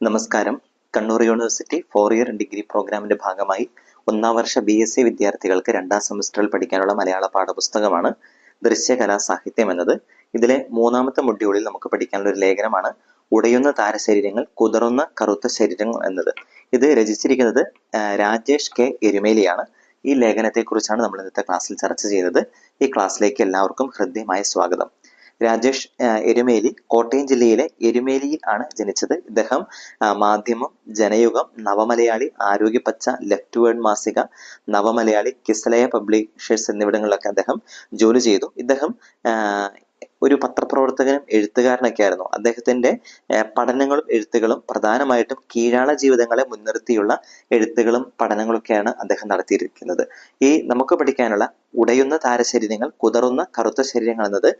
നമസ്കാരം. Kannur university four year degree പ്രോഗ്രാമിന്റെ ഭാഗമായി ഒന്നാം വർഷ ബി എസ് സി വിദ്യാർത്ഥികൾക്ക് രണ്ടാം സെമസ്റ്ററിൽ പഠിക്കാനുള്ള മലയാള പാഠപുസ്തകമാണ് ദൃശ്യകലാ സാഹിത്യം എന്നത്. ഇതിലെ മൂന്നാമത്തെ മൊഡ്യൂളിൽ നമുക്ക് പഠിക്കാനുള്ള ഒരു ലേഖനമാണ് ഉടയുന്ന താരശരീരങ്ങൾ കുതറുന്ന കറുത്ത ശരീരങ്ങൾ എന്നത്. ഇത് രചിച്ചിരിക്കുന്നത് രാജേഷ് കെ. എരുമേലിയാണ്. ഈ ലേഖനത്തെക്കുറിച്ചാണ് നമ്മൾ ഇന്നത്തെ ക്ലാസ്സിൽ ചർച്ച ചെയ്യുന്നത് ഈ ക്ലാസ്സിലേക്ക് എല്ലാവർക്കും ഹൃദ്യമായ സ്വാഗതം. രാജേഷ് എരുമേലി കോട്ടയം ജില്ലയിലെ എരുമേലിയിൽ ആണ് ജനിച്ചത്. ഇദ്ദേഹം മാധ്യമം ജനയുഗം നവമലയാളി ആരോഗ്യപച്ച ലെഫ്റ്റ് വേർഡ് മാസിക നവമലയാളി കിസലയ പബ്ലിഷേഴ്സ് എന്നിവിടങ്ങളിലൊക്കെ അദ്ദേഹം ജോലി ചെയ്തു. ഇദ്ദേഹം ഒരു പത്രപ്രവർത്തകനും എഴുത്തുകാരനൊക്കെ ആയിരുന്നു അദ്ദേഹത്തിന്റെ പഠനങ്ങളും എഴുത്തുകളും പ്രധാനമായിട്ടും കീഴാള ജീവിതങ്ങളെ മുൻനിർത്തിയുള്ള എഴുത്തുകളും പഠനങ്ങളൊക്കെയാണ് അദ്ദേഹം നടത്തിയിരിക്കുന്നത്. ഈ നമുക്ക് പഠിക്കാനുള്ള ഉടയുന്ന താരശരീരങ്ങൾ കുതറുന്ന കറുത്ത ശരീരങ്ങൾ എന്നത്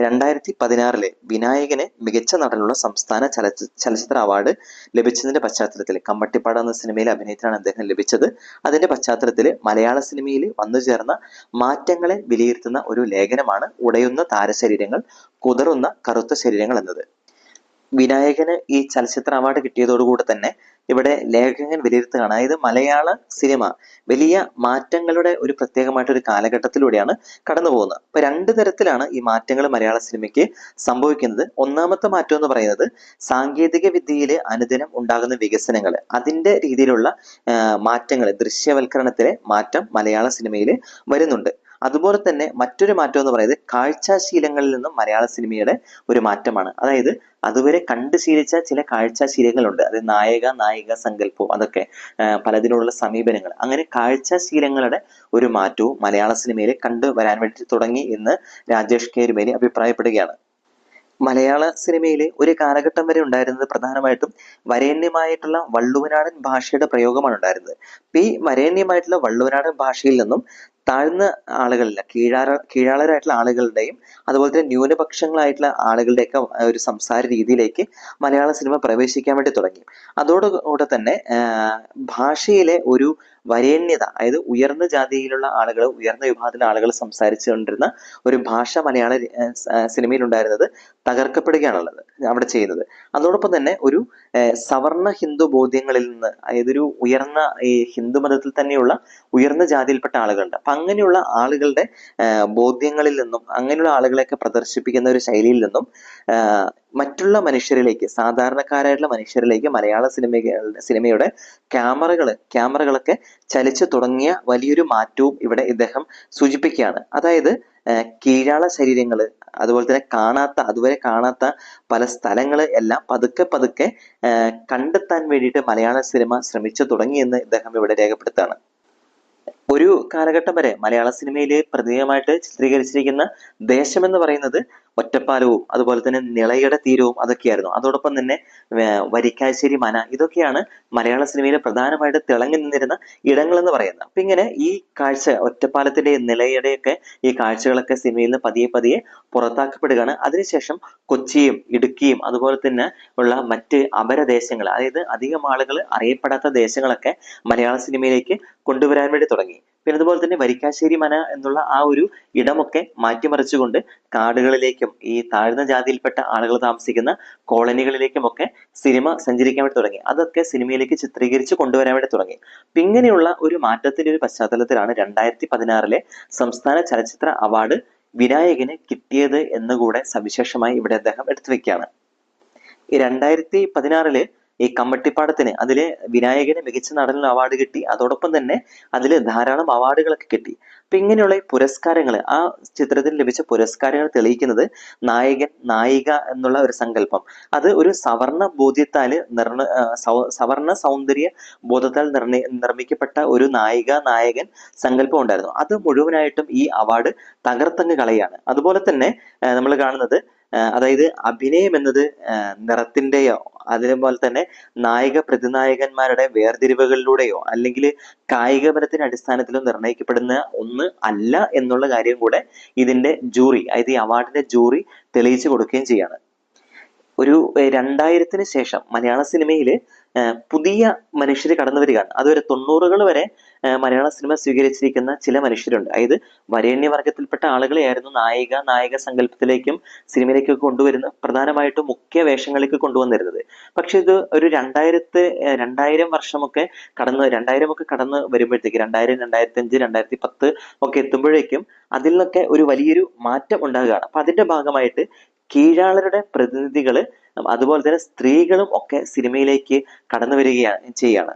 രണ്ടായിരത്തി പതിനാറിലെ വിനായകന് മികച്ച നടനുള്ള സംസ്ഥാന ചലച്ചി ചലച്ചിത്ര അവാർഡ് ലഭിച്ചതിന്റെ പശ്ചാത്തലത്തിൽ കമ്മട്ടിപ്പാട എന്ന സിനിമയിലെ അഭിനയത്തിനാണ് അദ്ദേഹം ലഭിച്ചത്. അതിന്റെ പശ്ചാത്തലത്തിൽ മലയാള സിനിമയിൽ വന്നു ചേർന്ന മാറ്റങ്ങളെ വിലയിരുത്തുന്ന ഒരു ലേഖനമാണ് ഉടയുന്ന താരശരീരങ്ങൾ കുതറുന്ന കറുത്ത ശരീരങ്ങൾ എന്നത്. വിനായകന് ഈ ചലച്ചിത്ര അവാർഡ് കിട്ടിയതോടുകൂടി തന്നെ ഇവിടെ ലേഖകൻ വിലയിരുത്തുകയാണ്. അതായത് മലയാള സിനിമ വലിയ മാറ്റങ്ങളുടെ ഒരു പ്രത്യേകമായിട്ടൊരു കാലഘട്ടത്തിലൂടെയാണ് കടന്നു പോകുന്നത്. അപ്പൊ രണ്ട് തരത്തിലാണ് ഈ മാറ്റങ്ങൾ മലയാള സിനിമയ്ക്ക് സംഭവിക്കുന്നത്. ഒന്നാമത്തെ മാറ്റം എന്ന് പറയുന്നത് സാങ്കേതിക വിദ്യയിൽ അനുദിനം ഉണ്ടാകുന്ന വികസനങ്ങൾ അതിന്റെ രീതിയിലുള്ള മാറ്റങ്ങൾ ദൃശ്യവൽക്കരണത്തിലെ മാറ്റം മലയാള സിനിമയിൽ വരുന്നുണ്ട്. അതുപോലെ തന്നെ മറ്റൊരു മാറ്റം എന്ന് പറയുന്നത് കാഴ്ചാശീലങ്ങളിൽ നിന്നും മലയാള സിനിമയുടെ ഒരു മാറ്റമാണ്. അതായത് അതുവരെ കണ്ടു ശീലിച്ച ചില കാഴ്ചാശീലങ്ങളുണ്ട് അതായത് നായക നായിക സങ്കല്പവും അതൊക്കെ പലതിലുള്ള സമീപനങ്ങൾ. അങ്ങനെ കാഴ്ചാശീലങ്ങളുടെ ഒരു മാറ്റവും മലയാള സിനിമയിൽ കണ്ടു വരാൻ വേണ്ടി തുടങ്ങി എന്ന് രാജേഷ് കെ രുമേനി അഭിപ്രായപ്പെടുകയാണ്. മലയാള സിനിമയിലെ ഒരു കാലഘട്ടം വരെ ഉണ്ടായിരുന്നത് പ്രധാനമായിട്ടും വരേണ്യമായിട്ടുള്ള വള്ളുവനാടൻ ഭാഷയുടെ പ്രയോഗമാണ് ഉണ്ടായിരുന്നത്. ഈ വരേണ്യമായിട്ടുള്ള വള്ളുവനാടൻ ഭാഷയിൽ നിന്നും താഴ്ന്ന ആളുകളില്ല. കീഴാര കീഴാളരായിട്ടുള്ള ആളുകളുടെയും അതുപോലെ തന്നെ ന്യൂനപക്ഷങ്ങളായിട്ടുള്ള ആളുകളുടെയൊക്കെ ഒരു സംസാര രീതിയിലേക്ക് മലയാള സിനിമ പ്രവേശിക്കാൻ വേണ്ടി തുടങ്ങി. അതോടുകൂടെ തന്നെ ഭാഷയിലെ ഒരു വരേണ്യത അതായത് ഉയർന്ന ജാതിയിലുള്ള ആളുകൾ ഉയർന്ന വിഭാഗത്തിലെ ആളുകൾ സംസാരിച്ചുകൊണ്ടിരുന്ന ഒരു ഭാഷ മലയാള സിനിമയിൽ ഉണ്ടായിരുന്നത് തകർക്കപ്പെടുകയാണുള്ളത്. അവിടെ ചെയ്യുന്നത്. അതോടൊപ്പം തന്നെ ഒരു സവർണ ഹിന്ദു ബോധ്യങ്ങളിൽ നിന്ന് അതായത് ഒരു ഉയർന്ന ഈ ഹിന്ദു മതത്തിൽ തന്നെയുള്ള ഉയർന്ന ജാതിയിൽപ്പെട്ട ആളുകളുണ്ട്. അപ്പൊ അങ്ങനെയുള്ള ആളുകളുടെ ബോധ്യങ്ങളിൽ നിന്നും അങ്ങനെയുള്ള ആളുകളെയൊക്കെ പ്രദർശിപ്പിക്കുന്ന ഒരു ശൈലിയിൽ നിന്നും മറ്റുള്ള മനുഷ്യരിലേക്ക് സാധാരണക്കാരായിട്ടുള്ള മനുഷ്യരിലേക്ക് മലയാള സിനിമകളുടെ സിനിമയുടെ ക്യാമറകൾ ക്യാമറകളൊക്കെ ചലിച്ചു തുടങ്ങിയ വലിയൊരു മാറ്റവും ഇവിടെ ഇദ്ദേഹം സൂചിപ്പിക്കുകയാണ്. അതായത് കീഴാള ശരീരങ്ങൾ അതുപോലെ തന്നെ കാണാത്ത അതുവരെ കാണാത്ത പല സ്ഥലങ്ങൾ എല്ലാം പതുക്കെ പതുക്കെ കണ്ടെത്താൻ വേണ്ടിയിട്ട് മലയാള സിനിമ ശ്രമിച്ചു തുടങ്ങിയെന്ന് ഇദ്ദേഹം ഇവിടെ രേഖപ്പെടുത്താണ് ഒരു കാലഘട്ടം വരെ മലയാള സിനിമയിൽ പ്രത്യേകമായിട്ട് ചിത്രീകരിച്ചിരിക്കുന്ന ദേശം എന്ന് പറയുന്നത് ഒറ്റപ്പാലവും അതുപോലെ തന്നെ നിളയുടെ തീരവും അതൊക്കെയായിരുന്നു. അതോടൊപ്പം തന്നെ വരിക്കാശ്ശേരി മന ഇതൊക്കെയാണ് മലയാള സിനിമയിൽ പ്രധാനമായിട്ട് തിളങ്ങി നിന്നിരുന്ന ഇടങ്ങൾ എന്ന് പറയുന്നത്. അപ്പൊ ഇങ്ങനെ ഈ കാഴ്ച ഒറ്റപ്പാലത്തിന്റെ നിലയുടെയൊക്കെ ഈ കാഴ്ചകളൊക്കെ സിനിമയിൽ നിന്ന് പതിയെ പതിയെ പുറത്താക്കപ്പെടുകയാണ്. അതിനുശേഷം കൊച്ചിയും ഇടുക്കിയും അതുപോലെ തന്നെ ഉള്ള മറ്റ് അപരദേശങ്ങൾ അതായത് അധികം ആളുകൾ അറിയപ്പെടാത്ത ദേശങ്ങളൊക്കെ മലയാള സിനിമയിലേക്ക് കൊണ്ടുവരാൻ വേണ്ടി തുടങ്ങി. പിന്നെ അതുപോലെ തന്നെ വരിക്കാശ്ശേരി മന എന്നുള്ള ആ ഒരു ഇടമൊക്കെ മാറ്റിമറിച്ചുകൊണ്ട് കാടുകളിലേക്കും ഈ താഴ്ന്ന ജാതിയിൽപ്പെട്ട ആളുകൾ താമസിക്കുന്ന കോളനികളിലേക്കും ഒക്കെ സിനിമ സഞ്ചരിക്കാൻ വേണ്ടി തുടങ്ങി. അതൊക്കെ സിനിമയിലേക്ക് ചിത്രീകരിച്ച് കൊണ്ടുവരാൻ വേണ്ടി തുടങ്ങി. അപ്പൊ ഇങ്ങനെയുള്ള ഒരു മാറ്റത്തിന്റെ ഒരു പശ്ചാത്തലത്തിലാണ് രണ്ടായിരത്തി പതിനാറിലെ സംസ്ഥാന ചലച്ചിത്ര അവാർഡ് വിനായകന് കിട്ടിയത് എന്നുകൂടെ സവിശേഷമായി ഇവിടെ അദ്ദേഹം എടുത്തു വെക്കുകയാണ് ഈ രണ്ടായിരത്തി പതിനാറിൽ ഈ കമ്മട്ടിപ്പാടത്തിന് അതിലെ വിനായകന് മികച്ച നടനുള്ള അവാർഡ് കിട്ടി. അതോടൊപ്പം തന്നെ അതിൽ ധാരാളം അവാർഡുകളൊക്കെ കിട്ടി. അപ്പൊ ഇങ്ങനെയുള്ള പുരസ്കാരങ്ങൾ ആ ചിത്രത്തിൽ ലഭിച്ച പുരസ്കാരങ്ങൾ തെളിയിക്കുന്നത് നായകൻ നായിക എന്നുള്ള ഒരു സങ്കല്പം. അത് ഒരു സവർണ ബോധ്യത്താൽ നിർണ സവർണ സൗന്ദര്യ ബോധത്താൽ നിർണയ നിർമ്മിക്കപ്പെട്ട ഒരു നായിക നായകൻ സങ്കല്പം ഉണ്ടായിരുന്നു. അത് മുഴുവനായിട്ടും ഈ അവാർഡ് തകർത്തങ്ങ് കളയാണ്. അതുപോലെ തന്നെ നമ്മൾ കാണുന്നത് അതായത് അഭിനയം എന്നത് നിറത്തിന്റെയോ അതേപോലെ തന്നെ നായക പ്രതിനായകന്മാരുടെ വേർതിരിവുകളിലൂടെയോ അല്ലെങ്കിൽ കായിക ബലത്തിന്റെ അടിസ്ഥാനത്തിലോ നിർണയിക്കപ്പെടുന്ന ഒന്ന് അല്ല എന്നുള്ള കാര്യം കൂടെ ഇതിന്റെ ജൂറി അതായത് ഈ അവാർഡിന്റെ ജൂറി തെളിയിച്ചു കൊടുക്കുകയും ചെയ്യാണ്. ഒരു രണ്ടായിരത്തിന് ശേഷം മലയാള സിനിമയിൽ പുതിയ മനുഷ്യർ കടന്നു വരികയാണ്. അതുവരെ തൊണ്ണൂറുകൾ വരെ മലയാള സിനിമ സ്വീകരിച്ചിരിക്കുന്ന ചില മനുഷ്യരുണ്ട്. അതായത് വരേണ്യവർഗത്തിൽപ്പെട്ട ആളുകളെയായിരുന്നു നായിക നായക സങ്കല്പത്തിലേക്കും സിനിമയിലേക്കൊക്കെ കൊണ്ടുവരുന്ന പ്രധാനമായിട്ടും മുഖ്യ വേഷങ്ങളിലേക്ക് കൊണ്ടുവന്നിരുന്നത്. പക്ഷെ ഇത് ഒരു രണ്ടായിരത്തി രണ്ടായിരം വർഷമൊക്കെ കടന്ന് രണ്ടായിരം ഒക്കെ കടന്ന് വരുമ്പോഴത്തേക്ക് രണ്ടായിരം രണ്ടായിരത്തി അഞ്ച് രണ്ടായിരത്തി പത്ത് ഒക്കെ എത്തുമ്പോഴേക്കും അതിൽ നിന്നൊക്കെ ഒരു വലിയൊരു മാറ്റം ഉണ്ടാകുകയാണ്. അപ്പൊ അതിന്റെ ഭാഗമായിട്ട് കീഴാളരുടെ പ്രതിനിധികൾ അതുപോലെ തന്നെ സ്ത്രീകളും ഒക്കെ സിനിമയിലേക്ക് കടന്നു വരികയാണ് ചെയ്യാണ്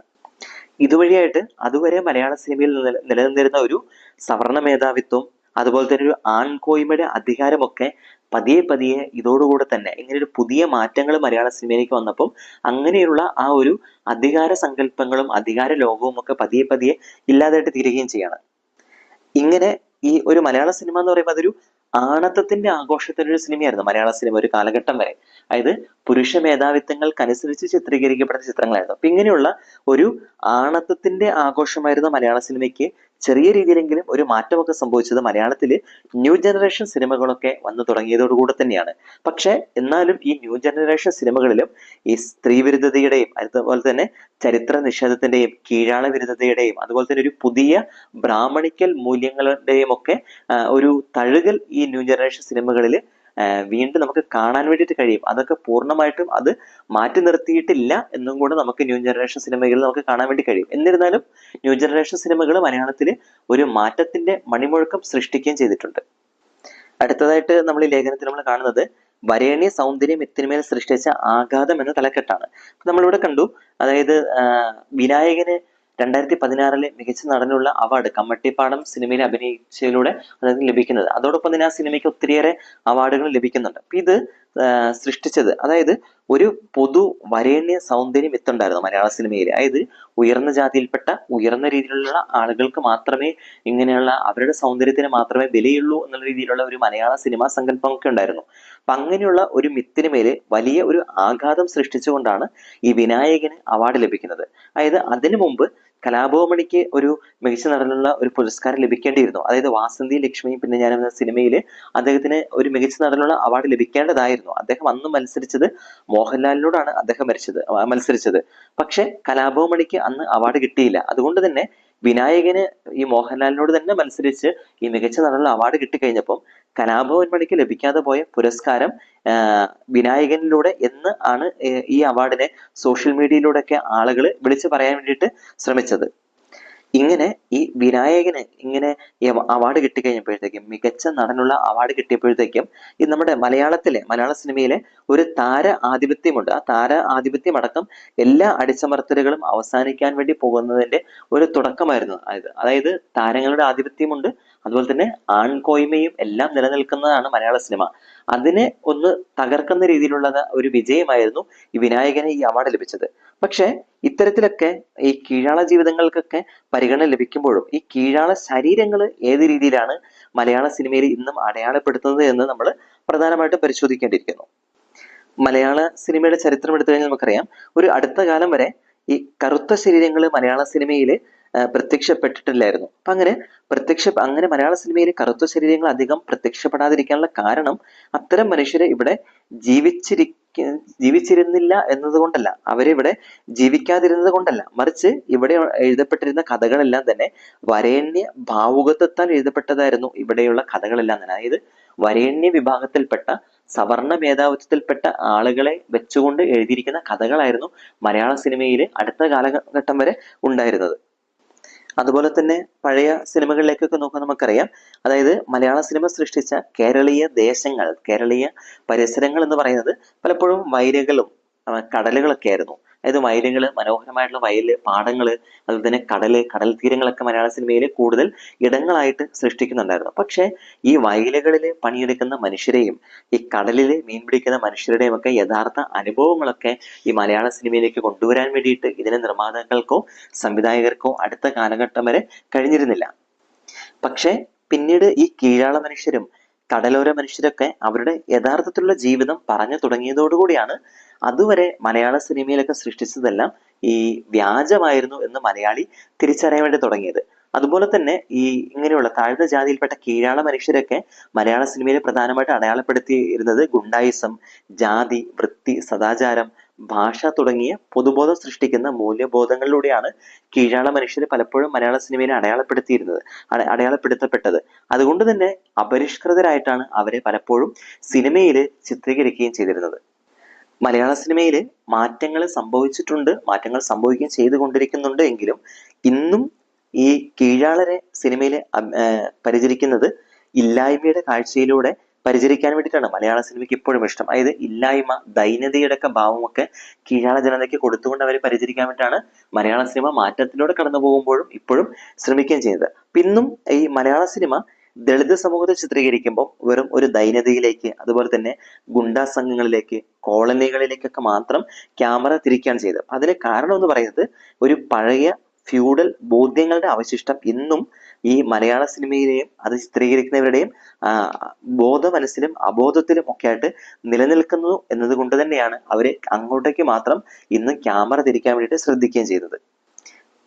ഇതുവഴിയായിട്ട് അതുവരെ മലയാള സിനിമയിൽ നിലനിന്നിരുന്ന ഒരു സവർണ മേധാവിത്വം അതുപോലെ തന്നെ ഒരു ആൺകോയ്മയുടെ അധികാരമൊക്കെ പതിയെ പതിയെ ഇതോടുകൂടെ തന്നെ ഇങ്ങനെ ഒരു പുതിയ മാറ്റങ്ങൾ മലയാള സിനിമയിലേക്ക് വന്നപ്പം അങ്ങനെയുള്ള ആ ഒരു അധികാര സങ്കല്പങ്ങളും അധികാര ലോകവും ഒക്കെ പതിയെ പതിയെ ഇല്ലാതായിട്ട് തീരുകയും ചെയ്യാണ്. ഇങ്ങനെ ഈ ഒരു മലയാള സിനിമ എന്ന് പറയുമ്പോൾ അതൊരു ആണത്തത്തിന്റെ ആഘോഷത്തിന്റെ ഒരു സിനിമയായിരുന്നു മലയാള സിനിമ ഒരു കാലഘട്ടം വരെ. അതായത് പുരുഷ മേധാവിത്വങ്ങൾക്കനുസരിച്ച് ചിത്രീകരിക്കപ്പെടുന്ന ചിത്രങ്ങളായിരുന്നു. അപ്പൊ ഇങ്ങനെയുള്ള ഒരു ആണത്തത്തിന്റെ ആഘോഷമായിരുന്ന മലയാള സിനിമയ്ക്ക് ചെറിയ രീതിയിലെങ്കിലും ഒരു മാറ്റമൊക്കെ സംഭവിച്ചത് മലയാളത്തിൽ ന്യൂ ജനറേഷൻ സിനിമകളൊക്കെ വന്നു തുടങ്ങിയതോടുകൂടെ തന്നെയാണ്. പക്ഷെ എന്നാലും ഈ ന്യൂ ജനറേഷൻ സിനിമകളിലും ഈ സ്ത്രീ വിരുദ്ധതയുടെയും അതുപോലെ തന്നെ ചരിത്ര നിഷേധത്തിന്റെയും കീഴാള വിരുദ്ധതയുടെയും അതുപോലെ തന്നെ ഒരു പുതിയ ബ്രാഹ്മണിക്കൽ മൂല്യങ്ങളുടെയും ഒക്കെ ഒരു തഴുകൽ ഈ ന്യൂ ജനറേഷൻ സിനിമകളിൽ വീണ്ടും നമുക്ക് കാണാൻ വേണ്ടിയിട്ട് കഴിയും. അതൊക്കെ പൂർണമായിട്ടും അത് മാറ്റി നിർത്തിയിട്ടില്ല എന്നും കൂടെ നമുക്ക് ന്യൂ ജനറേഷൻ സിനിമകളിൽ നമുക്ക് കാണാൻ വേണ്ടി കഴിയും. എന്നിരുന്നാലും ന്യൂ ജനറേഷൻ സിനിമകൾ മലയാളത്തിൽ ഒരു മാറ്റത്തിന്റെ മണിമുഴക്കം സൃഷ്ടിക്കുകയും ചെയ്തിട്ടുണ്ട്. അടുത്തതായിട്ട് നമ്മൾ ഈ ലേഖനത്തിൽ നമ്മൾ കാണുന്നത് വരേണ്യ സൗന്ദര്യം എത്തിനുമേൽ സൃഷ്ടിച്ച ആഘാതം എന്ന തലക്കെട്ടാണ്. നമ്മളിവിടെ കണ്ടു അതായത് വിനായകന് രണ്ടായിരത്തി പതിനാറിലെ മികച്ച നടനുള്ള അവാർഡ് കമ്മട്ടിപ്പാടം സിനിമയിൽ അഭിനയിച്ചതിലൂടെ അദ്ദേഹത്തിന് ലഭിക്കുന്നത്. അതോടൊപ്പം തന്നെ ആ സിനിമയ്ക്ക് ഒത്തിരിയേറെ അവാർഡുകൾ ലഭിക്കുന്നുണ്ട്. അപ്പൊ ഇത് സൃഷ്ടിച്ചത്. അതായത് ഒരു പൊതു വരേണ്യ സൗന്ദര്യം എത്തുണ്ടായിരുന്നു മലയാള സിനിമയിൽ അതായത് ഉയർന്ന ജാതിയിൽപ്പെട്ട ഉയർന്ന രീതിയിലുള്ള ആളുകൾക്ക് മാത്രമേ ഇങ്ങനെയുള്ള അവരുടെ സൗന്ദര്യത്തിന് മാത്രമേ വിലയുള്ളൂ എന്നുള്ള രീതിയിലുള്ള ഒരു മലയാള സിനിമാ സങ്കല്പമൊക്കെ ഉണ്ടായിരുന്നു. അപ്പൊ അങ്ങനെയുള്ള ഒരു മിത്തിന് മേൽ വലിയ ഒരു ആഘാതം സൃഷ്ടിച്ചുകൊണ്ടാണ് ഈ വിനായകന് അവാർഡ് ലഭിക്കുന്നത്. അതായത് അതിനു മുമ്പ് കലാഭവമണിക്ക് ഒരു മികച്ച നടനുള്ള ഒരു പുരസ്കാരം ലഭിക്കേണ്ടിയിരുന്നു. അതായത് വാസന്തി ലക്ഷ്മി പിന്നെ ഞാൻ എന്ന സിനിമയിൽ അദ്ദേഹത്തിന് ഒരു മികച്ച നടനുള്ള അവാർഡ് ലഭിക്കേണ്ടതായിരുന്നു. അദ്ദേഹം അന്ന് മത്സരിച്ചത് മോഹൻലാലിനോടാണ് അദ്ദേഹം മരിച്ചത് മത്സരിച്ചത്. പക്ഷേ കലാഭവമണിക്ക് അന്ന് അവാർഡ് കിട്ടിയില്ല. അതുകൊണ്ട് തന്നെ വിനായകന് ഈ മോഹൻലാലിനോട് തന്നെ മത്സരിച്ച് ഈ മികച്ച നടനുള്ള അവാർഡ് കിട്ടിക്കഴിഞ്ഞപ്പം കലാഭവൻ മണിക്ക് ലഭിക്കാതെ പോയ പുരസ്കാരം വിനായകനിലൂടെ എന്ന് ആണ് ഈ അവാർഡിനെ സോഷ്യൽ മീഡിയയിലൂടെയൊക്കെ ആളുകൾ വിളിച്ചു പറയാൻ വേണ്ടിയിട്ട് ശ്രമിച്ചത്. ഇങ്ങനെ ഈ വിനായകന് ഇങ്ങനെ അവാർഡ് കിട്ടിക്കഴിഞ്ഞപ്പോഴത്തേക്കും മികച്ച നടനുള്ള അവാർഡ് കിട്ടിയപ്പോഴത്തേക്കും ഈ നമ്മുടെ മലയാളത്തിലെ മലയാള സിനിമയിലെ ഒരു താര ആധിപത്യമുണ്ട്. ആ താര ആധിപത്യമടക്കം എല്ലാ അടിച്ചമർത്തലുകളും അവസാനിക്കാൻ വേണ്ടി പോകുന്നതിന്റെ ഒരു തുടക്കമായിരുന്നു. അത് അതായത് താരങ്ങളുടെ ആധിപത്യമുണ്ട്. അതുപോലെ തന്നെ ആൺകോയ്മയും എല്ലാം നിലനിൽക്കുന്നതാണ് മലയാള സിനിമ. അതിനെ ഒന്ന് തകർക്കുന്ന രീതിയിലുള്ള ഒരു വിജയമായിരുന്നു ഈ വിനായകന് ഈ അവാർഡ് ലഭിച്ചത്. പക്ഷേ ഇത്തരത്തിലൊക്കെ ഈ കീഴാള ജീവിതങ്ങൾക്കൊക്കെ പരിഗണന ലഭിക്കുമ്പോഴും ഈ കീഴാള ശരീരങ്ങൾ ഏത് രീതിയിലാണ് മലയാള സിനിമയിൽ ഇന്നും അടയാളപ്പെടുത്തുന്നത് എന്ന് നമ്മൾ പ്രധാനമായിട്ടും പരിശോധിക്കേണ്ടിയിരിക്കുന്നു. മലയാള സിനിമയുടെ ചരിത്രം എടുത്തു കഴിഞ്ഞാൽ നമുക്കറിയാം ഒരു അടുത്ത കാലം വരെ ഈ കറുത്ത ശരീരങ്ങൾ മലയാള സിനിമയിൽ പ്രത്യക്ഷപ്പെട്ടിട്ടില്ലായിരുന്നു. അപ്പൊ അങ്ങനെ പ്രത്യക്ഷ അങ്ങനെ മലയാള സിനിമയിൽ കറുത്ത ശരീരങ്ങൾ അധികം പ്രത്യക്ഷപ്പെടാതിരിക്കാനുള്ള കാരണം അത്തരം മനുഷ്യരെ ഇവിടെ ജീവിച്ചിരിക്ക ജീവിച്ചിരുന്നില്ല എന്നതുകൊണ്ടല്ല. അവരിവിടെ ജീവിക്കാതിരുന്നത് കൊണ്ടല്ല. മറിച്ച് ഇവിടെ എഴുതപ്പെട്ടിരുന്ന കഥകളെല്ലാം തന്നെ വരേണ്യ ഭാവുകത്വത്താൽ എഴുതപ്പെട്ടതായിരുന്നു ഇവിടെയുള്ള കഥകളെല്ലാം തന്നെ. അതായത് വരേണ്യ വിഭാഗത്തിൽപ്പെട്ട സവർണ മേധാവിത്വത്തിൽപ്പെട്ട ആളുകളെ വെച്ചുകൊണ്ട് എഴുതിയിരിക്കുന്ന കഥകളായിരുന്നു മലയാള സിനിമയിൽ അടുത്ത കാലഘട്ടം വരെ ഉണ്ടായിരുന്നത്. അതുപോലെ തന്നെ പഴയ സിനിമകളിലേക്കൊക്കെ നോക്കാൻ നമുക്കറിയാം. അതായത് മലയാള സിനിമ സൃഷ്ടിച്ച കേരളീയ ദേശങ്ങൾ കേരളീയ പരിസരങ്ങൾ എന്ന് പറയുന്നത് പലപ്പോഴും വയലുകളും കടലുകളൊക്കെ ആയിരുന്നു. അതായത് വയലുകൾ മനോഹരമായിട്ടുള്ള വയൽ പാടങ്ങൾ അതുപോലെ തന്നെ കടൽ കടൽ തീരങ്ങളൊക്കെ മലയാള സിനിമയിൽ കൂടുതൽ ഇടങ്ങളായിട്ട് സൃഷ്ടിക്കുന്നുണ്ടായിരുന്നു. പക്ഷേ ഈ വയലുകളിൽ പണിയെടുക്കുന്ന മനുഷ്യരെയും ഈ കടലിൽ മീൻ പിടിക്കുന്ന മനുഷ്യരുടെയും ഒക്കെ യഥാർത്ഥ അനുഭവങ്ങളൊക്കെ ഈ മലയാള സിനിമയിലേക്ക് കൊണ്ടുവരാൻ വേണ്ടിയിട്ട് ഇതിനെ നിർമ്മാതാക്കൾക്കോ സംവിധായകർക്കോ അടുത്ത കാലഘട്ടം വരെ കഴിഞ്ഞിരുന്നില്ല. പക്ഷേ പിന്നീട് ഈ കീഴാള മനുഷ്യരും കടലോര മനുഷ്യരൊക്കെ അവരുടെ യഥാർത്ഥത്തിലുള്ള ജീവിതം പറഞ്ഞു തുടങ്ങിയതോടുകൂടിയാണ് അതുവരെ മലയാള സിനിമയിലൊക്കെ സൃഷ്ടിച്ചതെല്ലാം ഈ വ്യാജമായിരുന്നു എന്ന് മലയാളി തിരിച്ചറിയാൻ വേണ്ടി തുടങ്ങിയത്. അതുപോലെ തന്നെ ഈ ഇങ്ങനെയുള്ള താഴ്ന്ന ജാതിയിൽപ്പെട്ട കീഴാള മനുഷ്യരൊക്കെ മലയാള സിനിമയിൽ പ്രധാനമായിട്ട് അടയാളപ്പെടുത്തിയിരുന്നത് ഗുണ്ടായിസം ജാതി വൃത്തി സദാചാരം ഭാഷ തുടങ്ങിയ പൊതുബോധം സൃഷ്ടിക്കുന്ന മൂല്യബോധങ്ങളിലൂടെയാണ് കീഴാള മനുഷ്യരെ പലപ്പോഴും മലയാള സിനിമയിൽ അടയാളപ്പെടുത്തിയിരുന്നത് അട- അടയാളപ്പെടുത്തപ്പെട്ടത്. അതുകൊണ്ട് തന്നെ അപരിഷ്കൃതരായിട്ടാണ് അവരെ പലപ്പോഴും സിനിമയിൽ ചിത്രീകരിക്കുകയും ചെയ്തിരുന്നത്. മലയാള സിനിമയിൽ മാറ്റങ്ങൾ സംഭവിച്ചിട്ടുണ്ട് മാറ്റങ്ങൾ സംഭവിക്കുകയും ചെയ്തുകൊണ്ടിരിക്കുന്നുണ്ട് എങ്കിലും ഇന്നും ഈ കീഴാളരെ സിനിമയിൽ പരിചരിക്കുന്നത് ഇല്ലായ്മയുടെ കാഴ്ചയിലൂടെ പരിചരിക്കാൻ വേണ്ടിയിട്ടാണ് മലയാള സിനിമയ്ക്ക് ഇപ്പോഴും ഇഷ്ടം. അതായത് ഇല്ലായ്മ ദൈനതയടക്ക ഭാവമൊക്കെ കീഴാള ജനതയ്ക്ക് കൊടുത്തുകൊണ്ട് അവരെ പരിചരിക്കാൻ വേണ്ടിയിട്ടാണ് മലയാള സിനിമ മാറ്റത്തിലൂടെ കടന്നു പോകുമ്പോഴും ഇപ്പോഴും ശ്രമിക്കുകയും ചെയ്യുന്നത്. പിന്നും ഈ മലയാള സിനിമ ദളിത് സമൂഹത്തെ ചിത്രീകരിക്കുമ്പോൾ വെറും ഒരു ദൈനതയിലേക്ക് അതുപോലെ തന്നെ ഗുണ്ടാ സംഘങ്ങളിലേക്ക് കോളനികളിലേക്കൊക്കെ മാത്രം ക്യാമറ തിരിക്കുകയാണ് ചെയ്തത്. അതിന് കാരണം എന്ന് പറയുന്നത് ഒരു പഴയ ഫ്യൂഡൽ ബോധ്യങ്ങളുടെ അവശിഷ്ടം ഇന്നും ഈ മലയാള സിനിമയിലെയും അത് ചിത്രീകരിക്കുന്നവരുടെയും ബോധ മനസ്സിലും അബോധത്തിലും ഒക്കെ ആയിട്ട് നിലനിൽക്കുന്നു എന്നതുകൊണ്ട് തന്നെയാണ് അവർ അങ്ങോട്ടേക്ക് മാത്രം ഇന്ന് ക്യാമറ തിരിക്കാൻ വേണ്ടിയിട്ട് ശ്രദ്ധിക്കുകയും ചെയ്തത്.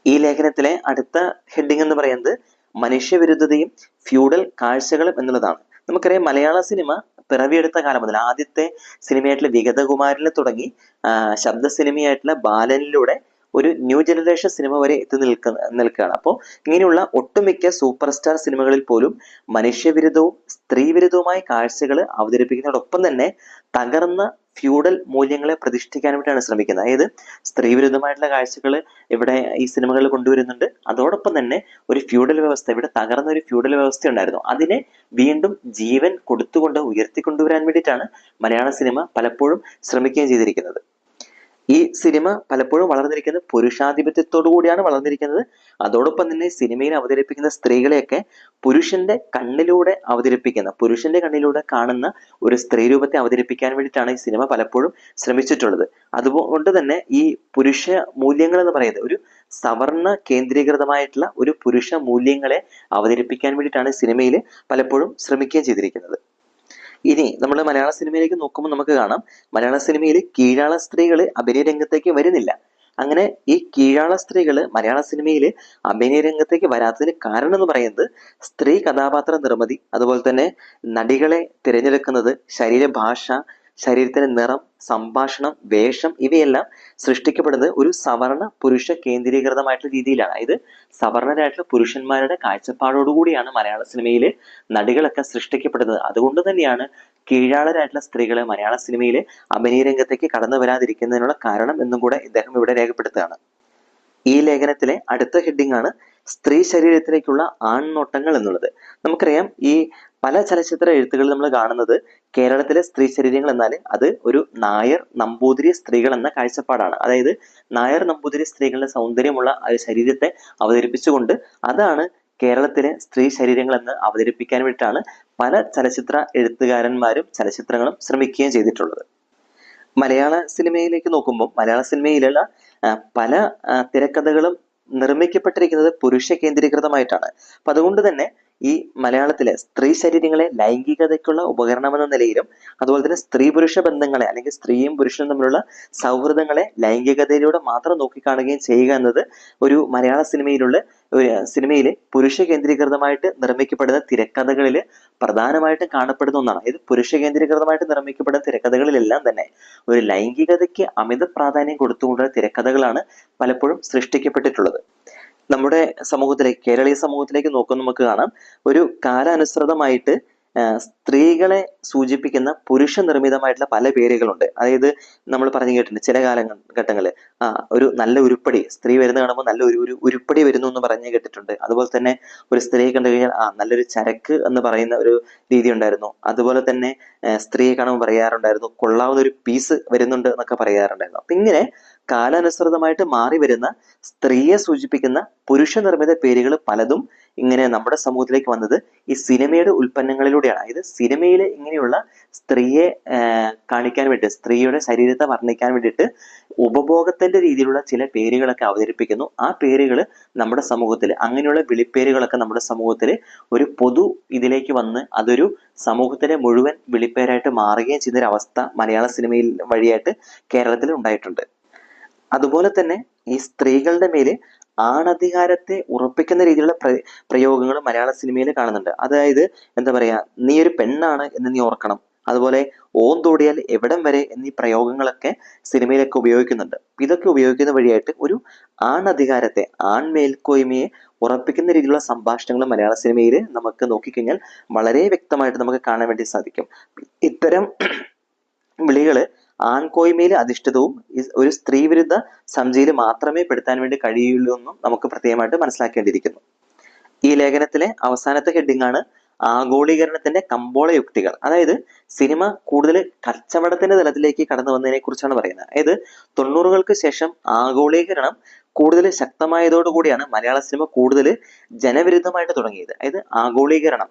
ഈ ലേഖനത്തിലെ അടുത്ത ഹെഡിങ് എന്ന് പറയുന്നത് മനുഷ്യവിരുദ്ധതയും ഫ്യൂഡൽ കാഴ്ചകളും എന്നുള്ളതാണ്. നമുക്കറിയാം മലയാള സിനിമ പിറവിയെടുത്ത കാലം മുതൽ ആദ്യത്തെ സിനിമയായിട്ടുള്ള വിഗതകുമാരനെ തുടങ്ങി ശബ്ദ സിനിമയായിട്ടുള്ള ബാലനിലൂടെ ഒരു ന്യൂ ജനറേഷൻ സിനിമ വരെ എത്തി നിൽക്ക നിൽക്കുകയാണ്. അപ്പോൾ ഇങ്ങനെയുള്ള ഒട്ടുമിക്ക സൂപ്പർ സ്റ്റാർ സിനിമകളിൽ പോലും മനുഷ്യവിരുദ്ധവും സ്ത്രീവിരുദ്ധവുമായ കാഴ്ചകൾ അവതരിപ്പിക്കുന്നതോടൊപ്പം തന്നെ തകർന്ന ഫ്യൂഡൽ മൂല്യങ്ങളെ പ്രതിഷ്ഠിക്കാൻ വേണ്ടിയാണ് ശ്രമിക്കുന്നത്. അതായത് സ്ത്രീവിരുദ്ധമായിട്ടുള്ള കാഴ്ചകൾ ഇവിടെ ഈ സിനിമകളിൽ കൊണ്ടുവരുന്നുണ്ട്. അതോടൊപ്പം തന്നെ ഒരു ഫ്യൂഡൽ വ്യവസ്ഥ ഇവിടെ തകർന്ന ഒരു ഫ്യൂഡൽ വ്യവസ്ഥ ഉണ്ടായിരുന്നു. അതിനെ വീണ്ടും ജീവൻ കൊടുത്തുകൊണ്ട് ഉയർത്തിക്കൊണ്ടുവരാൻ വേണ്ടിയിട്ടാണ് മലയാള സിനിമ പലപ്പോഴും ശ്രമിക്കുകയും ചെയ്തിരിക്കുന്നത്. ഈ സിനിമ പലപ്പോഴും വളർന്നിരിക്കുന്നത് പുരുഷാധിപത്യത്തോടു കൂടിയാണ് വളർന്നിരിക്കുന്നത്. അതോടൊപ്പം തന്നെ സിനിമയിൽ അവതരിപ്പിക്കുന്ന സ്ത്രീകളെയൊക്കെ പുരുഷന്റെ കണ്ണിലൂടെ അവതരിപ്പിക്കുന്ന പുരുഷന്റെ കണ്ണിലൂടെ കാണുന്ന ഒരു സ്ത്രീ രൂപത്തെ അവതരിപ്പിക്കാൻ വേണ്ടിയിട്ടാണ് ഈ സിനിമ പലപ്പോഴും ശ്രമിച്ചിട്ടുള്ളത്. അതുകൊണ്ട് തന്നെ ഈ പുരുഷ മൂല്യങ്ങൾ എന്ന് പറയുന്നത് ഒരു സവർണ കേന്ദ്രീകൃതമായിട്ടുള്ള ഒരു പുരുഷ മൂല്യങ്ങളെ അവതരിപ്പിക്കാൻ വേണ്ടിയിട്ടാണ് സിനിമയിൽ പലപ്പോഴും ശ്രമിക്കുകയും ചെയ്തിരിക്കുന്നത്. ഇനി നമ്മൾ മലയാള സിനിമയിലേക്ക് നോക്കുമ്പോൾ നമുക്ക് കാണാം. മലയാള സിനിമയിൽ കീഴാള സ്ത്രീകൾ അഭിനയ രംഗത്തേക്ക് വരുന്നില്ല. അങ്ങനെ ഈ കീഴാള സ്ത്രീകൾ മലയാള സിനിമയിൽ അഭിനയ രംഗത്തേക്ക് വരാത്തതിന് കാരണം എന്ന് പറയുന്നത് സ്ത്രീ കഥാപാത്ര നിർമ്മിതി അതുപോലെ തന്നെ നടികളെ തിരഞ്ഞെടുക്കുന്നത് ശരീരഭാഷ ശരീരത്തിന്റെ നിറം സംഭാഷണം വേഷം ഇവയെല്ലാം സൃഷ്ടിക്കപ്പെടുന്നത് ഒരു സവർണ പുരുഷ കേന്ദ്രീകൃതമായിട്ടുള്ള രീതിയിലാണ്. അതായത് സവർണരായിട്ടുള്ള പുരുഷന്മാരുടെ കാഴ്ചപ്പാടോടുകൂടിയാണ് മലയാള സിനിമയിൽ നടികളൊക്കെ സൃഷ്ടിക്കപ്പെടുന്നത്. അതുകൊണ്ട് തന്നെയാണ് കീഴാളരായിട്ടുള്ള സ്ത്രീകളെ മലയാള സിനിമയിൽ അഭിനയ രംഗത്തേക്ക് കടന്നു വരാതിരിക്കുന്നതിനുള്ള കാരണം എന്നും കൂടെ ഇദ്ദേഹം ഇവിടെ രേഖപ്പെടുത്തുകയാണ്. ഈ ലേഖനത്തിലെ അടുത്ത ഹെഡിങ് ആണ് സ്ത്രീ ശരീരത്തിലേക്കുള്ള ആൺനോട്ടങ്ങൾ എന്നുള്ളത്. നമുക്കറിയാം ഈ പല ചലച്ചിത്ര എഴുത്തുകളിൽ നമ്മൾ കാണുന്നത് കേരളത്തിലെ സ്ത്രീ ശരീരങ്ങൾ എന്നാൽ അത് ഒരു നായർ നമ്പൂതിരി സ്ത്രീകൾ എന്ന കാഴ്ചപ്പാടാണ്. അതായത് നായർ നമ്പൂതിരി സ്ത്രീകളുടെ സൗന്ദര്യമുള്ള ശരീരത്തെ അവതരിപ്പിച്ചുകൊണ്ട് അതാണ് കേരളത്തിലെ സ്ത്രീ ശരീരങ്ങൾ എന്ന് അവതരിപ്പിക്കാൻ വേണ്ടിയിട്ടാണ് പല ചലച്ചിത്ര എഴുത്തുകാരന്മാരും ചലച്ചിത്രങ്ങളും ശ്രമിക്കുകയും ചെയ്തിട്ടുള്ളത്. മലയാള സിനിമയിലേക്ക് നോക്കുമ്പോൾ മലയാള സിനിമയിലുള്ള പല തിരക്കഥകളും നിർമ്മിക്കപ്പെട്ടിരിക്കുന്നത് പുരുഷ കേന്ദ്രീകൃതമായിട്ടാണ്. അപ്പൊ അതുകൊണ്ട് തന്നെ ഈ മലയാളത്തിലെ സ്ത്രീ ശരീരങ്ങളെ ലൈംഗികതയ്ക്കുള്ള ഉപകരണം എന്ന നിലയിലും അതുപോലെ തന്നെ സ്ത്രീ പുരുഷ ബന്ധങ്ങളെ അല്ലെങ്കിൽ സ്ത്രീയും പുരുഷനും തമ്മിലുള്ള സൗഹൃദങ്ങളെ ലൈംഗികതയിലൂടെ മാത്രം നോക്കിക്കാണുകയും ചെയ്യുക എന്നത് ഒരു മലയാള സിനിമയിലുള്ള ഒരു സിനിമയിൽ പുരുഷ കേന്ദ്രീകൃതമായിട്ട് നിർമ്മിക്കപ്പെടുന്ന തിരക്കഥകളിൽ പ്രധാനമായിട്ടും കാണപ്പെടുന്ന ഒന്നാണ്. ഇത് പുരുഷ കേന്ദ്രീകൃതമായിട്ട് നിർമ്മിക്കപ്പെടുന്ന തിരക്കഥകളിലെല്ലാം തന്നെ ഒരു ലൈംഗികതയ്ക്ക് അമിത പ്രാധാന്യം കൊടുത്തുകൊണ്ടുള്ള തിരക്കഥകളാണ് പലപ്പോഴും സൃഷ്ടിക്കപ്പെട്ടിട്ടുള്ളത്. നമ്മുടെ സമൂഹത്തിലേക്ക് കേരളീയ സമൂഹത്തിലേക്ക് നോക്കുമ്പോൾ നമുക്ക് കാണാം. ഒരു കാലാനുസൃതമായിട്ട് സ്ത്രീകളെ സൂചിപ്പിക്കുന്ന പുരുഷ നിർമ്മിതമായിട്ടുള്ള പല പേരുകളുണ്ട്. അതായത് നമ്മൾ പറഞ്ഞു കേട്ടിട്ടുണ്ട് ചില കാലഘട്ടങ്ങളിൽ ആ ഒരു നല്ല ഉരുപ്പടി സ്ത്രീ വരുന്ന കാണുമ്പോൾ നല്ല ഒരു ഉരുപ്പടി വരുന്നു എന്ന് പറഞ്ഞു കേട്ടിട്ടുണ്ട്. അതുപോലെ തന്നെ ഒരു സ്ത്രീയെ കണ്ടു കഴിഞ്ഞാൽ ആ നല്ലൊരു ചരക്ക് എന്ന് പറയുന്ന ഒരു രീതി ഉണ്ടായിരുന്നു. അതുപോലെ തന്നെ സ്ത്രീ സ്ത്രീയെ കാണുമ്പോൾ പറയാറുണ്ടായിരുന്നു കൊള്ളാവുന്ന ഒരു പീസ് വരുന്നുണ്ട് എന്നൊക്കെ പറയാറുണ്ടായിരുന്നു. അപ്പൊ ഇങ്ങനെ കാലാനുസൃതമായിട്ട് മാറി വരുന്ന സ്ത്രീയെ സൂചിപ്പിക്കുന്ന പുരുഷ നിർമ്മിത പേരുകൾ പലതും ഇങ്ങനെ നമ്മുടെ സമൂഹത്തിലേക്ക് വന്നത് ഈ സിനിമയുടെ ഉൽപ്പന്നങ്ങളിലൂടെയാണ്. അതായത് സിനിമയിൽ ഇങ്ങനെയുള്ള സ്ത്രീയെ കാണിക്കാൻ വേണ്ടി സ്ത്രീയുടെ ശരീരത്തെ വർണിക്കാൻ വേണ്ടിയിട്ട് ഉപഭോഗത്തിന്റെ രീതിയിലുള്ള ചില പേരുകളൊക്കെ അവതരിപ്പിക്കുന്നു. ആ പേരുകൾ നമ്മുടെ സമൂഹത്തിൽ അങ്ങനെയുള്ള വിളിപ്പേരുകളൊക്കെ നമ്മുടെ സമൂഹത്തിൽ ഒരു പൊതു ഇതിലേക്ക് വന്ന് അതൊരു സമൂഹത്തിലെ മുഴുവൻ വിളിപ്പേരായിട്ട് മാറുകയും അവസ്ഥ മലയാള സിനിമയിൽ വഴിയായിട്ട് കേരളത്തിൽ ഉണ്ടായിട്ടുണ്ട്. അതുപോലെ തന്നെ ഈ സ്ത്രീകളുടെ മേൽ ആണധികാരത്തെ ഉറപ്പിക്കുന്ന രീതിയിലുള്ള പ്ര പ്രയോഗങ്ങൾ മലയാള സിനിമയിൽ കാണുന്നുണ്ട്. അതായത് എന്താ പറയാ നീ ഒരു പെണ്ണാണ് എന്ന് നീ ഓർക്കണം. അതുപോലെ ഓം തോടിയാൽ എവിടം വരെ എന്നീ പ്രയോഗങ്ങളൊക്കെ സിനിമയിലൊക്കെ ഉപയോഗിക്കുന്നുണ്ട്. ഇതൊക്കെ ഉപയോഗിക്കുന്ന വഴിയായിട്ട് ഒരു ആണധികാരത്തെ ആൺമേൽക്കോയ്മയെ ഉറപ്പിക്കുന്ന രീതിയിലുള്ള സംഭാഷണങ്ങൾ മലയാള സിനിമയിൽ നമുക്ക് നോക്കിക്കഴിഞ്ഞാൽ വളരെ വ്യക്തമായിട്ട് നമുക്ക് കാണാൻ വേണ്ടി സാധിക്കും. ഇത്തരം വിളികൾ ആൺകോയ്മയിൽ അധിഷ്ഠിതവും ഒരു സ്ത്രീവിരുദ്ധ സംജയിൽ മാത്രമേ പെടുത്താൻ വേണ്ടി കഴിയുള്ളൂ എന്നും നമുക്ക് പ്രത്യേകമായിട്ട് മനസ്സിലാക്കേണ്ടിയിരിക്കുന്നു. ഈ ലേഖനത്തിലെ അവസാനത്തെ ഹെഡിങ് ആണ് ആഗോളീകരണത്തിന്റെ കമ്പോള യുക്തികൾ. അതായത് സിനിമ കൂടുതൽ കച്ചവടത്തിന്റെ തലത്തിലേക്ക് കടന്നു വന്നതിനെ കുറിച്ചാണ് പറയുന്നത്. അതായത് തൊണ്ണൂറുകൾക്ക് ശേഷം ആഗോളീകരണം കൂടുതൽ ശക്തമായതോടുകൂടിയാണ് മലയാള സിനിമ കൂടുതൽ ജനവിരുദ്ധമായിട്ട് തുടങ്ങിയത്. അതായത് ആഗോളീകരണം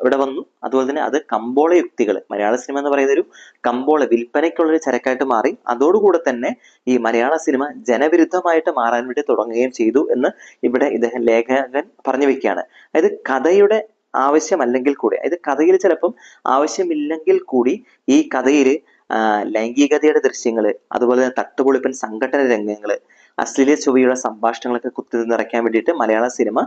ഇവിടെ വന്നു. അതുപോലെ തന്നെ അത് കമ്പോള യുക്തികൾ മലയാള സിനിമ എന്ന് പറയുന്ന ഒരു കമ്പോള വിൽപ്പനയ്ക്കുള്ളൊരു ചരക്കായിട്ട് മാറി. അതോടുകൂടെ തന്നെ ഈ മലയാള സിനിമ ജനവിരുദ്ധമായിട്ട് മാറാൻ വേണ്ടി തുടങ്ങുകയും ചെയ്തു എന്ന് ഇവിടെ ഇദ്ദേഹം ലേഖകൻ പറഞ്ഞു വെക്കുകയാണ്. അതായത് കഥയുടെ ആവശ്യമല്ലെങ്കിൽ കൂടി അതായത് കഥയിൽ ചിലപ്പം ആവശ്യമില്ലെങ്കിൽ കൂടി ഈ കഥയിൽ ലൈംഗികതയുടെ ദൃശ്യങ്ങൾ അതുപോലെ തന്നെ തട്ടുപൊളിപ്പൻ സംഘടന രംഗങ്ങൾ അശ്ലീല ചൊവ്വയുടെ സംഭാഷണങ്ങളൊക്കെ കുത്തി നിറയ്ക്കാൻ വേണ്ടിയിട്ട് മലയാള സിനിമ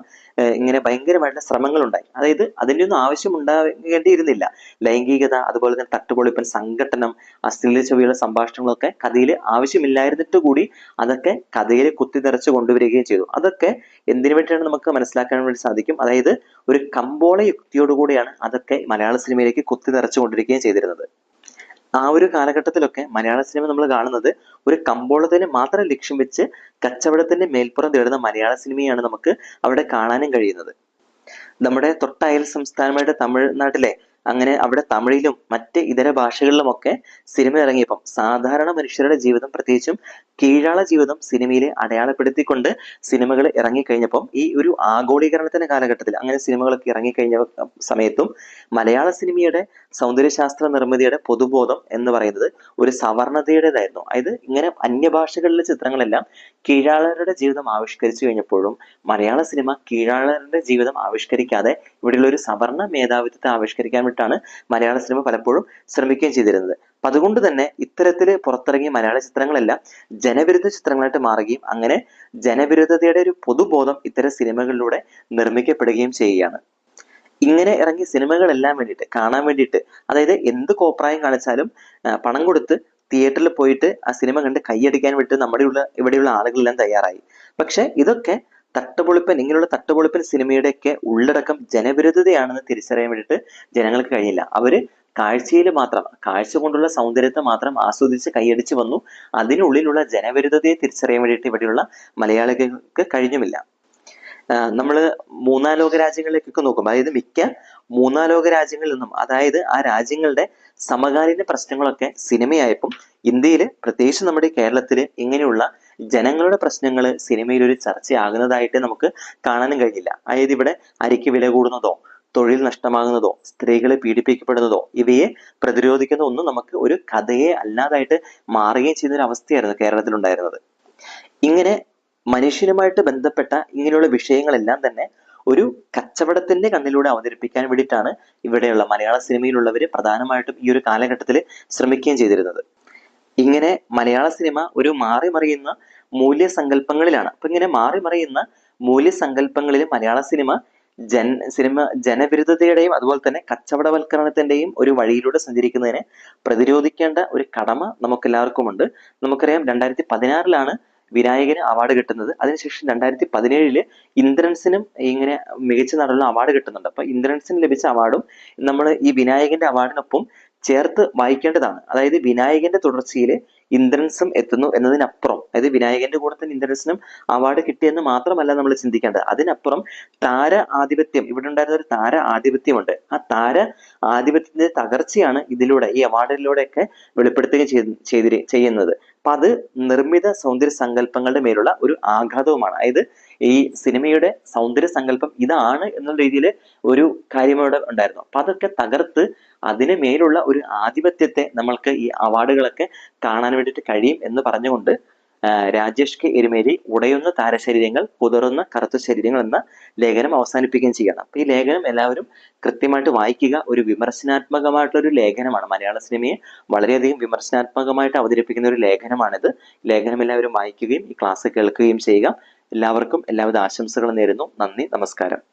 ഇങ്ങനെ ഭയങ്കരമായിട്ടുള്ള ശ്രമങ്ങൾ ഉണ്ടായി അതായത് അതിന്റെ ഒന്നും ആവശ്യം ഉണ്ടാകേണ്ടിയിരുന്നില്ല ലൈംഗികത അതുപോലെ തന്നെ തട്ടുപൊളിപ്പൻ സംഘട്ടനം അശ്ലീല ചൊവ്വയുടെ സംഭാഷണങ്ങളൊക്കെ കഥയിൽ ആവശ്യമില്ലായിരുന്നിട്ട് കൂടി അതൊക്കെ കഥയിൽ കുത്തി നിറച്ച് കൊണ്ടുവരികയും ചെയ്തു. അതൊക്കെ എന്തിനു വേണ്ടിയാണ് നമുക്ക് മനസ്സിലാക്കാൻ വേണ്ടി സാധിക്കും? അതായത് ഒരു കമ്പോള യുക്തിയോടുകൂടിയാണ് അതൊക്കെ മലയാള സിനിമയിലേക്ക് കുത്തി നിറച്ചു കൊണ്ടിരിക്കുകയും ചെയ്തിരുന്നത്. ആ ഒരു കാലഘട്ടത്തിലൊക്കെ മലയാള സിനിമ നമ്മൾ കാണുന്നത് ഒരു കമ്പോളത്തിന് മാത്രം ലക്ഷ്യം വെച്ച് കച്ചവടത്തിന്റെ മേൽപ്പുറം തേടുന്ന മലയാള സിനിമയാണ് നമുക്ക് അവിടെ കാണാനും കഴിയുന്നത്. നമ്മുടെ തൊട്ടയൽ സംസ്ഥാനമായിട്ട് തമിഴ്നാട്ടിലെ അങ്ങനെ അവിടെ തമിഴിലും മറ്റ് ഇതര ഭാഷകളിലുമൊക്കെ സിനിമ ഇറങ്ങിയപ്പം സാധാരണ മനുഷ്യരുടെ ജീവിതം പ്രത്യേകിച്ചും കീഴാള ജീവിതം സിനിമയിലെ അടയാളപ്പെടുത്തിക്കൊണ്ട് സിനിമകൾ ഇറങ്ങിക്കഴിഞ്ഞപ്പം ഈ ഒരു ആഗോളീകരണത്തിന്റെ കാലഘട്ടത്തിൽ അങ്ങനെ സിനിമകളൊക്കെ ഇറങ്ങിക്കഴിഞ്ഞ സമയത്തും മലയാള സിനിമയുടെ സൗന്ദര്യശാസ്ത്ര നിർമ്മിതിയുടെ പൊതുബോധം എന്ന് പറയുന്നത് ഒരു സവർണതയുടേതായിരുന്നു അതായത് ഇങ്ങനെ അന്യഭാഷകളിലെ ചിത്രങ്ങളെല്ലാം കീഴാളരുടെ ജീവിതം ആവിഷ്കരിച്ചു കഴിഞ്ഞപ്പോഴും മലയാള സിനിമ കീഴാളരുടെ ജീവിതം ആവിഷ്കരിക്കാതെ ഇവിടെയുള്ള ഒരു സവർണ മേധാവിത്വത്തെ ആവിഷ്കരിക്കാൻ വേണ്ടിയിട്ടാണ് മലയാള സിനിമ പലപ്പോഴും ശ്രമിക്കുകയും ചെയ്തിരുന്നത്. അപ്പൊ അതുകൊണ്ട് തന്നെ ഇത്തരത്തിൽ പുറത്തിറങ്ങിയ മലയാള ചിത്രങ്ങളെല്ലാം ജനവിരുദ്ധ ചിത്രങ്ങളായിട്ട് മാറുകയും അങ്ങനെ ജനവിരുദ്ധതയുടെ ഒരു പൊതുബോധം ഇത്തരം സിനിമകളിലൂടെ നിർമ്മിക്കപ്പെടുകയും ചെയ്യുകയാണ്. ഇങ്ങനെ ഇറങ്ങിയ സിനിമകളെല്ലാം വേണ്ടിയിട്ട് കാണാൻ വേണ്ടിയിട്ട് അതായത് എന്ത് കോപ്രായം കാണിച്ചാലും പണം കൊടുത്ത് തിയേറ്ററിൽ പോയിട്ട് ആ സിനിമ കണ്ട് കൈയടിക്കാൻ വിട്ട് നമ്മുടെ ഉള്ള ഇവിടെയുള്ള ആളുകളെല്ലാം തയ്യാറായി. പക്ഷെ ഇതൊക്കെ തട്ടുപൊളിപ്പൻ ഇങ്ങനെയുള്ള തട്ടുപൊളിപ്പൻ സിനിമയുടെയൊക്കെ ഉള്ളടക്കം ജനവിരുദ്ധതയാണെന്ന് തിരിച്ചറിയാൻ വേണ്ടിയിട്ട് ജനങ്ങൾക്ക് കഴിയില്ല അവർ കാഴ്ചയിൽ മാത്രം കാഴ്ച കൊണ്ടുള്ള സൗന്ദര്യത്തെ മാത്രം ആസ്വദിച്ച് കൈയടിച്ച് വന്നു. അതിനുള്ളിലുള്ള ജനവിരുദ്ധതയെ തിരിച്ചറിയാൻ വേണ്ടിയിട്ട് ഇവിടെയുള്ള മലയാളികൾക്ക് കഴിഞ്ഞുമില്ല. നമ്മൾ മൂന്നാം ലോക രാജ്യങ്ങളിലേക്കൊക്കെ നോക്കും അതായത് മിക്ക മൂന്നാം ലോക രാജ്യങ്ങളിൽ നിന്നും അതായത് ആ രാജ്യങ്ങളുടെ സമകാലീന പ്രശ്നങ്ങളൊക്കെ സിനിമയായപ്പം ഇന്ത്യയിൽ പ്രത്യേകിച്ച് നമ്മുടെ കേരളത്തിൽ ഇങ്ങനെയുള്ള ജനങ്ങളുടെ പ്രശ്നങ്ങൾ സിനിമയിൽ ഒരു ചർച്ചയാകുന്നതായിട്ട് നമുക്ക് കാണാനും കഴിയില്ല അതായത് ഇവിടെ അരിക്ക് വില കൂടുന്നതോ തൊഴിൽ നഷ്ടമാകുന്നതോ സ്ത്രീകളെ പീഡിപ്പിക്കപ്പെടുന്നതോ ഇവയെ പ്രതിരോധിക്കുന്ന ഒന്നും നമുക്ക് ഒരു കഥയെ അല്ലാതായിട്ട് മാറുകയും ചെയ്യുന്ന ഒരു അവസ്ഥയായിരുന്നു കേരളത്തിലുണ്ടായിരുന്നത്. ഇങ്ങനെ മനുഷ്യനുമായിട്ട് ബന്ധപ്പെട്ട ഇങ്ങനെയുള്ള വിഷയങ്ങളെല്ലാം തന്നെ ഒരു കച്ചവടത്തിന്റെ കണ്ണിലൂടെ അവതരിപ്പിക്കാൻ വേണ്ടിയിട്ടാണ് ഇവിടെയുള്ള മലയാള സിനിമയിലുള്ളവർ പ്രധാനമായിട്ടും ഈ ഒരു കാലഘട്ടത്തിൽ ശ്രമിക്കുകയും ചെയ്തിരുന്നത്. ഇങ്ങനെ മലയാള സിനിമ ഒരു മാറി മറിയുന്ന മൂല്യസങ്കല്പങ്ങളിലാണ്. അപ്പൊ ഇങ്ങനെ മാറി മറിയുന്ന മൂല്യസങ്കല്പങ്ങളിൽ മലയാള സിനിമ ജൻ സിനിമ ജനവിരുദ്ധതയുടെയും അതുപോലെ തന്നെ കച്ചവടവൽക്കരണത്തിന്റെയും ഒരു വഴിയിലൂടെ സഞ്ചരിക്കുന്നതിനെ പ്രതിരോധിക്കേണ്ട ഒരു കടമ നമുക്കെല്ലാവർക്കും ഉണ്ട് നമുക്കറിയാം രണ്ടായിരത്തി പതിനാറിലാണ് വിനായകന് അവാർഡ് കിട്ടുന്നത്. അതിനുശേഷം രണ്ടായിരത്തി പതിനേഴിൽ ഇന്ദ്രൻസിനും ഇങ്ങനെ മികച്ച നടനുള്ള അവാർഡ് കിട്ടുന്നുണ്ട്. അപ്പൊ ഇന്ദ്രൻസിന് ലഭിച്ച അവാർഡും നമ്മൾ ഈ വിനായകന്റെ അവാർഡിനൊപ്പം ചേർത്ത് വായിക്കേണ്ടതാണ്. അതായത് വിനായകന്റെ തുടർച്ചയിൽ ഇന്ദ്രൻസും എത്തുന്നു എന്നതിനപ്പുറം. അതായത് വിനായകന്റെ കൂടെ തന്നെ ഇന്ദ്രൻസിനും അവാർഡ് കിട്ടിയെന്ന് മാത്രമല്ല നമ്മൾ ചിന്തിക്കേണ്ടത്. അതിനപ്പുറം താര ആധിപത്യം. ഇവിടെ ഉണ്ടായിരുന്ന ഒരു താര ആധിപത്യമുണ്ട്. ആ താര ആധിപത്യത്തിന്റെ തകർച്ചയാണ് ഇതിലൂടെ ഈ അവാർഡിലൂടെയൊക്കെ വെളിപ്പെടുത്തുകയും ചെയ്ത് ചെയ്യുന്നത്. അപ്പൊ അത് നിർമ്മിത സൗന്ദര്യ സങ്കല്പങ്ങളുടെ മേലുള്ള ഒരു ആഘാതവുമാണ്. അതായത് ഈ സിനിമയുടെ സൗന്ദര്യ സങ്കല്പം ഇതാണ് എന്നുള്ള രീതിയിൽ ഒരു കാര്യം അവിടെ ഉണ്ടായിരുന്നു. അപ്പൊ അതൊക്കെ തകർത്ത് അതിന് മേലുള്ള ഒരു ആധിപത്യത്തെ നമ്മൾക്ക് ഈ അവാർഡുകളൊക്കെ കാണാൻ വേണ്ടിയിട്ട് കഴിയും എന്ന് പറഞ്ഞുകൊണ്ട് രാജേഷ് കെ എരുമേലി ഉടയുന്ന താരശരീരങ്ങൾ പുതറുന്ന കറുത്ത ശരീരങ്ങൾ എന്ന ലേഖനം അവസാനിപ്പിക്കുകയും ചെയ്യണം. അപ്പൊ ഈ ലേഖനം എല്ലാവരും കൃത്യമായിട്ട് വായിക്കുക ഒരു വിമർശനാത്മകമായിട്ടുള്ള ഒരു ലേഖനമാണ്. മലയാള സിനിമയെ വളരെയധികം വിമർശനാത്മകമായിട്ട് അവതരിപ്പിക്കുന്ന ഒരു ലേഖനമാണിത് ലേഖനം എല്ലാവരും വായിക്കുകയും ഈ ക്ലാസ് കേൾക്കുകയും ചെയ്യുക. എല്ലാവർക്കും എല്ലാവിധ ആശംസകളും നേരുന്നു. നന്ദി നമസ്കാരം.